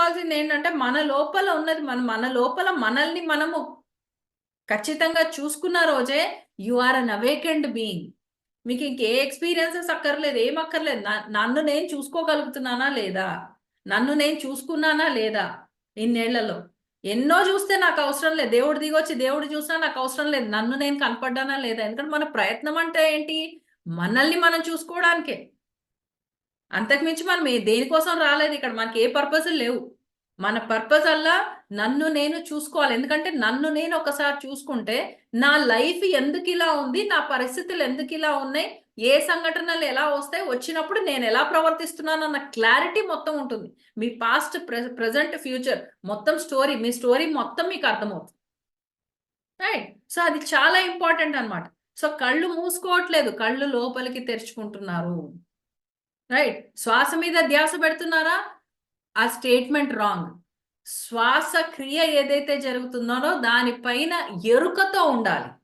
గుర్తుపెట్టుకోవాల్సింది ఏంటంటే మన లోపల ఉన్నది మన మన లోపల మనల్ని మనము ఖచ్చితంగా చూసుకున్న రోజే you are an awakened being మీకు ఇంకే ఎక్స్పీరియన్సెస్ అక్కర్లేదు ఏం అక్కర్లేదు. నన్ను నేను చూసుకోగలుగుతున్నానా లేదా? నన్ను నేను చూసుకున్నానా లేదా? ఇన్నేళ్ళలో. ఎన్నో చూస్తే నాకు అవసరం లేదు. దేవుడు దిగొచ్చి దేవుడు చూసినా నాకు అవసరం లేదు. నన్ను నేను కనపడ్డానా లేదా? ఎందుకంటే మన ప్రయత్నం అంటే ఏంటి? మనల్ని మనం చూసుకోవడానికే. అంతకుమించి మనం దేనికోసం రాలేదు ఇక్కడ. మనకి ఏ పర్పస్ లేవు. మన పర్పస్ అల్లా నన్ను నేను చూసుకోవాలి. ఎందుకంటే నన్ను నేను ఒకసారి చూసుకుంటే నా లైఫ్ ఎందుకు ఇలా ఉంది నా పరిస్థితులు ఎందుకు ఇలా ఉన్నాయి ఏ సంఘటనలు ఎలా వస్తాయి వచ్చినప్పుడు నేను ఎలా ప్రవర్తిస్తున్నాను అన్న క్లారిటీ మొత్తం ఉంటుంది. మీ పాస్ట్ ప్రెజెంట్ ఫ్యూచర్ మొత్తం స్టోరీ మీ స్టోరీ మొత్తం మీకు అర్థమవుతుంది. రైట్? సో అది చాలా ఇంపార్టెంట్ అన్నమాట. సో కళ్ళు మూసుకోవట్లేదు. కళ్ళు లోపలికి తెరుచుకుంటున్నారు. రైట్ శ్వాస మీద ధ్యాస పెడుతున్నారా? ఆ స్టేట్మెంట్ రాంగ్. శ్వాస క్రియ ఏదైతే జరుగుతుందో దానిపైన ఎరుకతో ఉండాలి.